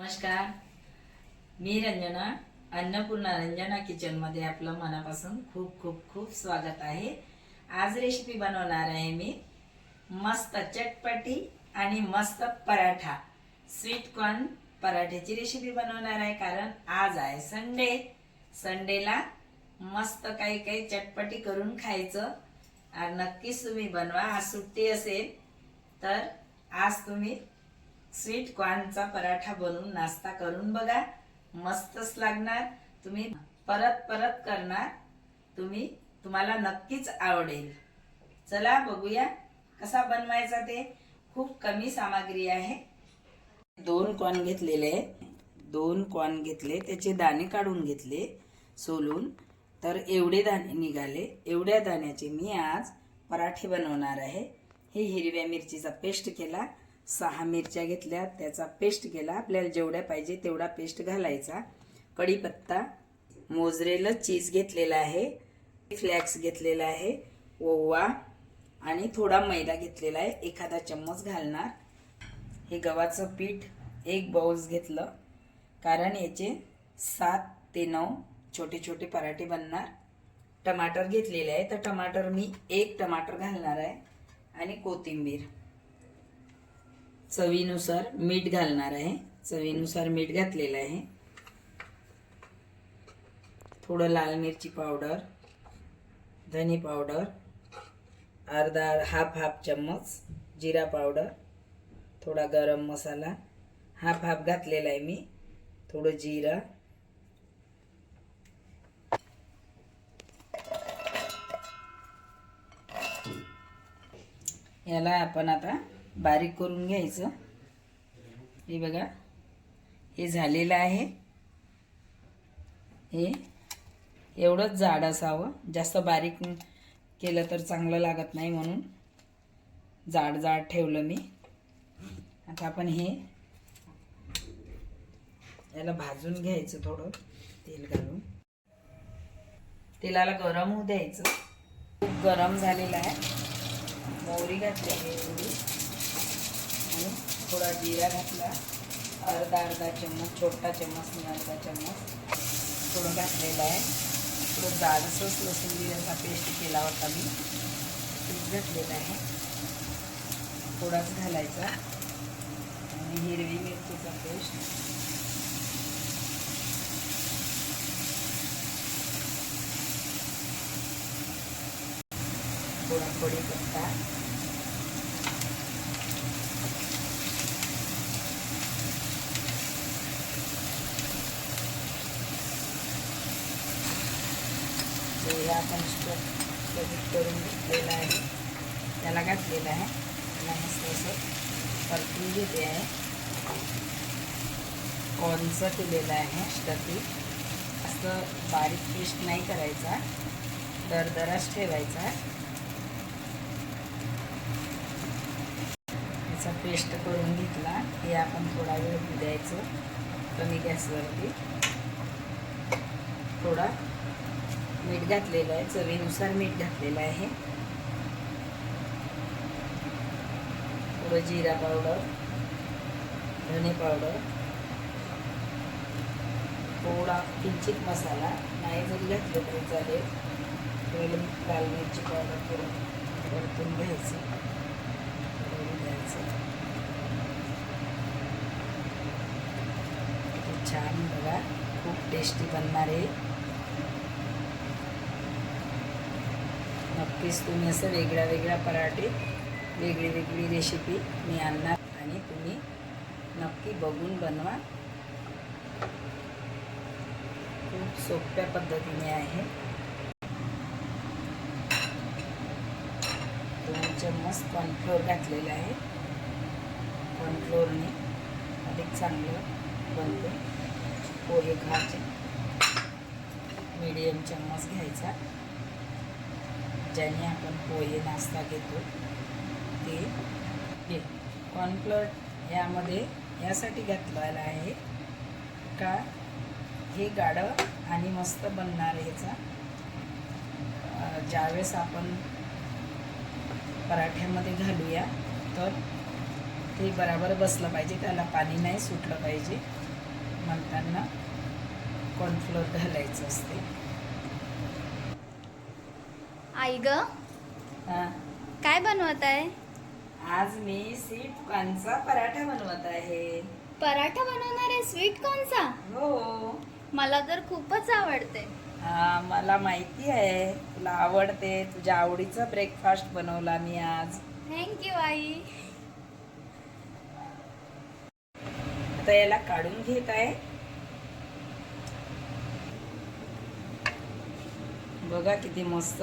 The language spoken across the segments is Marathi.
नमस्कार. मी रंजना अन्नपूर्णा रंजना किचनमध्ये आपलं मनापासून खूप खूप खूप स्वागत आहे. आज रेसिपी बनवणार आहे मी मस्त चटपटी आणि मस्त पराठा. स्वीट कॉर्न पराठ्याची रेसिपी बनवणार आहे कारण आज आहे संडे संडेला मस्त काही काही चटपटी करून खायचं. आणि नक्कीच तुम्ही बनवा आज सुट्टी असेल तर आज तुम्ही स्वीट कॉर्नचा पराठा बनवून नाश्ता करून बघा. मस्तच लागणार. तुम्ही परत परत करणार. तुम्ही तुम्हाला नक्कीच आवडेल. चला बघूया कसा बनवायचा ते. खूप कमी सामग्री आहे. दोन कॉर्न घेतलेले दोन कॉर्न घेतले. त्याचे दाणे काढून घेतले सोलून. तर एवढे दाणे निघाले. एवढ्या दाण्याचे मी आज पराठे बनवणार आहे. हे हिरव्या मिरचीचा पेस्ट केला. सहा मिरच्या घेतल्या त्याचा पेस्ट केला. आपल्याला जेवढ्या पाहिजे तेवढा पेस्ट घालायचा. कढीपत्ता मोजरेलं चीज घेतलेला आहे फ्लॅक्स घेतलेला आहे ओवा आणि थोडा मैदा घेतलेला आहे. एखादा चम्मच घालणार. हे गव्हाचं पीठ एक बाउल्स घेतलं. कारण याचे सात ते नऊ छोटे छोटे पराठे बनणार. टमाटर घेतलेले आहे. तर टमाटर मी एक टमाटर घालणार आहे. आणि कोथिंबीर. चवीनुसार मीठ घालणार आहे. चवीनुसार मीठ घातलेलं आहे. थोडं लाल मिरची पावडर धनी पावडर अर्धा हाफ हाफ चम्मच जिरा पावडर थोडा गरम मसाला. हाफ हाफ घातलेला आहे मी. थोडं जिरा. याला आपण आता बारीक करून घ्यायचं. हे बघा. हे झालेलं आहे. हे एवढंच जाड असावं. जास्त बारीक केलं तर चांगलं लागत नाही म्हणून. जाड जाड ठेवलं मी. आता आपण हे याला भाजून घ्यायचं थोडं तेल घालून. तेलाला गरम होऊ द्यायचं. खूप गरम झालेलं आहे. मोहरी घातली आहे थोडा जिरा घातला. अर्धा अर्धा चम्मच छोटा चम्मच आणि अर्धा चम्मच थोडं घातलेलं आहे. थोडं जाडसंच लसूण जिऱ्याचा पेस्ट केला होता मी. पीठ घातलेलं आहे. थोडाच घालायचा. आणि हिरवी मिरचीचा पेस्ट थोडा कढीपत्ता हे आपण स्टोक करून घेतलेलं आहे. त्याला घातलेलं आहे. त्याला मस्त असं परतून घेते आहे. कॉर्नचं केलेलं आहे स्टफी. असं बारीक पेस्ट नाही करायचा. दरदराच ठेवायचा. याचा पेस्ट करून घेतला. हे आपण थोडा वेळ होऊ द्यायचं. कमी गॅसवरती. थोडा मीठ घातलेलं आहे चवीनुसार मीठ घातलेलं आहे. थोडं जिरा पावडर धने पावडर थोडा किंचित मसाला नाही जरी घातलं तरी चालेल. थोडं लाल मिरची पावडर थोडं परतून घ्यायचं. करून घ्यायचं. छान बघा खूप टेस्टी बनणार आहे. नक्कीच तुम्ही असं वेगळ्या वेगळ्या पराठे वेगळी वेगळी रेसिपी मी आणणार आणि तुम्ही नक्की बघून बनवा. खूप सोप्या पद्धतीने आहे. दोन चम्मच कॉर्नफ्लोअर घातलेलं आहे. कॉर्नफ्लोअरने अधिक चांगलं बनते. पोहे खायचे. मीडियम चम्मच घ्यायचा. ज्याने आपण पोहे नाश्ता घेतो ते हे कॉर्नफ्लोअर यामध्ये यासाठी घातलेला आहे का? हे गाढं आणि मस्त बनणार ह्याचा ज्यावेळेस आपण पराठ्यामध्ये घालूया तर ते बराबर बसलं पाहिजे त्याला पाणी नाही सुटलं पाहिजे. म्हणताना कॉर्नफ्लोअर घालायचं असते. आई ग. काय बनवत आहे? आज मी स्वीट कॉर्नचा पराठा बनवत आहे. पराठा बनवणार आहे स्वीट कॉर्नचा हो. मला तर खूपच आवडते. हा मला माहिती आहे. तुला आवडते. तुझ्या आवडीचा ब्रेकफास्ट बनवला मी आज. थँक्यू आई. आता याला काढून घेत आहे. बघा किती मस्त.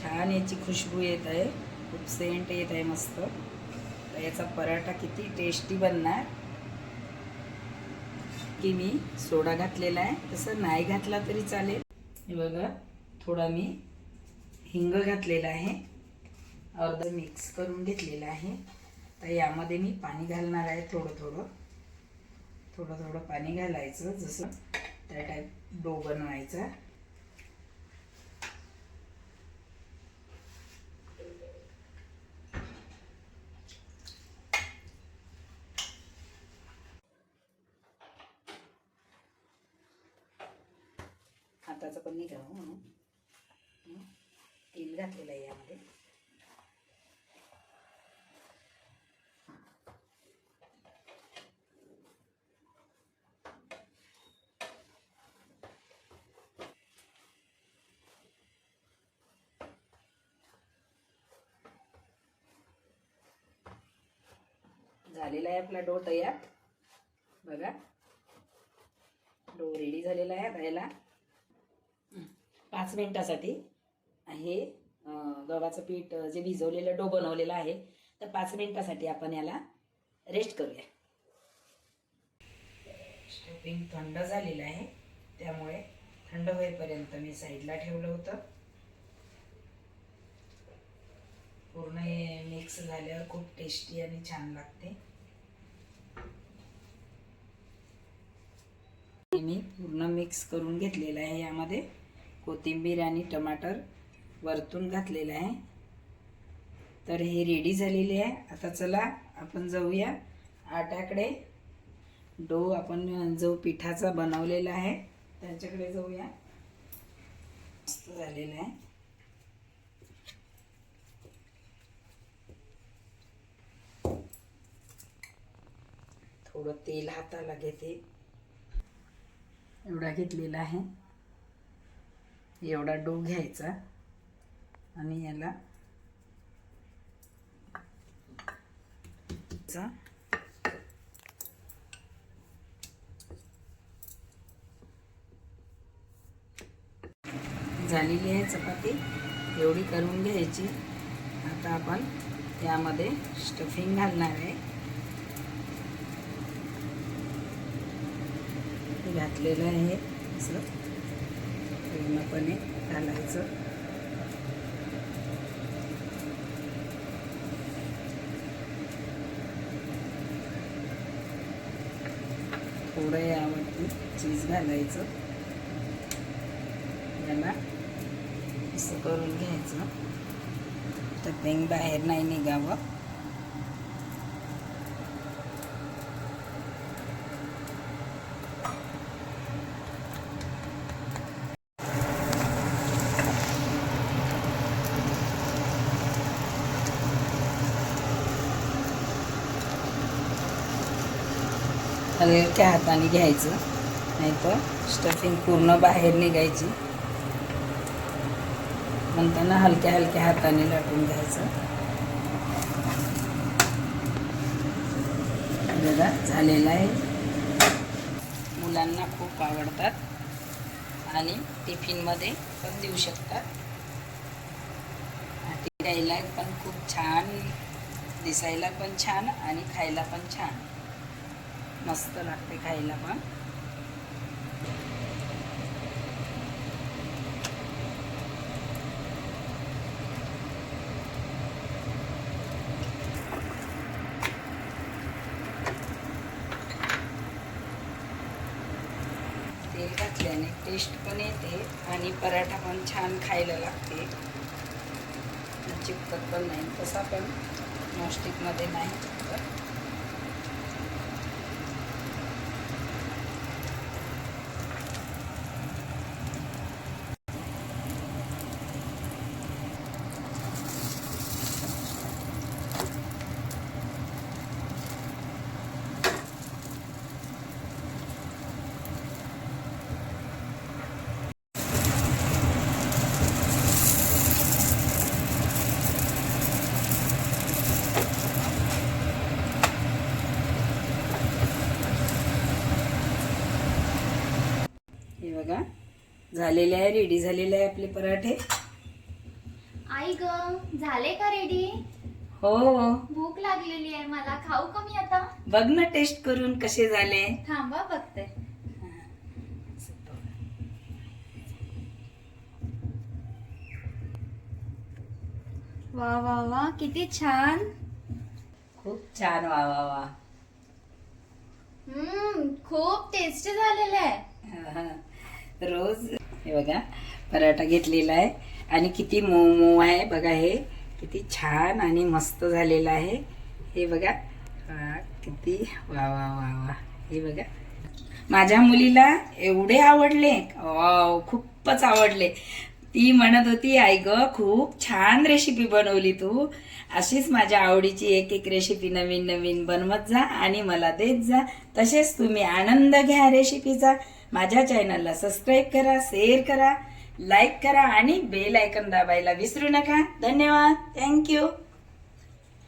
छान याची खुशबू येत आहे. खूप सेंट येत आहे मस्त. तर याचा पराठा किती टेस्टी बनणार. की मी सोडा घातलेला आहे. तसं नाही घातला तरी चालेल. हे बघा थोडा मी हिंग घातलेला आहे. अर्धा मिक्स करून घेतलेलं आहे. तर यामध्ये मी पाणी घालणार आहे थोडं थोडं. थोडं थोडं पाणी घालायचं. जसं त्या टाईप डो बनवायचा. हाताचं पण निघावं म्हणून. तेल घातलेलं आहे यामध्ये. झालेला आहे आपला डो तयार बघा. डो रेडी झालेला आहे खायला पाच मिनिटासाठी हे गव्हाचं पीठ जे भिजवलेलं डो बनवलेलं आहे तर पाच मिनिटासाठी आपण याला रेस्ट करूया. स्टोपिंग थंड झालेलं आहे त्यामुळे थंड होईपर्यंत मी साईडला ठेवलं होतं. पूर्ण हे मिक्स झाल्यावर खूप टेस्टी आणि छान लागते. मी पूर्ण मिक्स करून घेतलेलं आहे यामध्ये. कोथिंबीर आणि टमाटर वरतून घातलेलं आहे. तर हे रेडी झालेले आहे. आता चला आपण जाऊया. आट्याकडे डो आपण जो पिठाचा बनवलेला आहे त्यांच्याकडे जाऊया. मस्त झालेला आहे. थोडं तेल हाताला घेते. एवढा घेतलेला आहे. एवढा डो घ्यायचा आणि याला झालेली आहे चपाती एवढी करून घ्यायची. आता आपण यामध्ये स्टफिंग घालणार आहे. घातलेलं आहे असं. पूर्णपणे घालायचं. थोडं यावरती चीज घालायचं. याला असं करून घ्यायचं. तर पेंग बाहेर नाही निघावं. हलक्या हाताने घ्यायचं. नाहीतर स्टफिंग पूर्ण बाहेर निघायची. म्हणताना हलक्या हलक्या हाताने लाटून घ्यायचं. बघा झालेला आहे. मुलांना खूप आवडतात. आणि टिफिनमध्ये पण देऊ शकतात. द्यायला पण खूप छान दिसायला पण छान आणि खायला पण छान. मस्त लागते खायला पण. तेल घातल्याने टेस्ट पण येते आणि पराठा पण छान खायला लागते. चिपकत पण नाही तसा पण नॉस्टिकमध्ये नाही. चिपकत बघा झालेले आहे रेडी झालेले आहे आपले पराठे. आई ग झाले का रेडी हो. भूक लागलेली आहे मला खाऊ का मी आता? बघ ना टेस्ट करून कसे झाले. थांबा बघते. वा वा वा किती छान. खूप छान वा वा वा. हम्म खूप टेस्टी झालेलं आहे. रोज हे बघा पराठा घेतलेला आहे. आणि किती मऊ मऊ आहे बघा हे. किती छान आणि मस्त झालेलं आहे. हे बघा किती वा वा वा वा. हे बघा. माझ्या मुलीला एवढे आवडले. वाव खूपच आवडले. ती म्हणत होती आई ग खूप छान रेसिपी बनवली तू. अशीच माझ्या आवडीची एक एक रेसिपी नवीन नवीन बनवत जा आणि मला देत जा. तसेच तुम्ही आनंद घ्या रेसिपीचा माझ्या चॅनलला सबस्क्राईब करा शेअर करा लाईक करा आणि बेल आयकन दाबायला विसरू नका. धन्यवाद. थँक्यू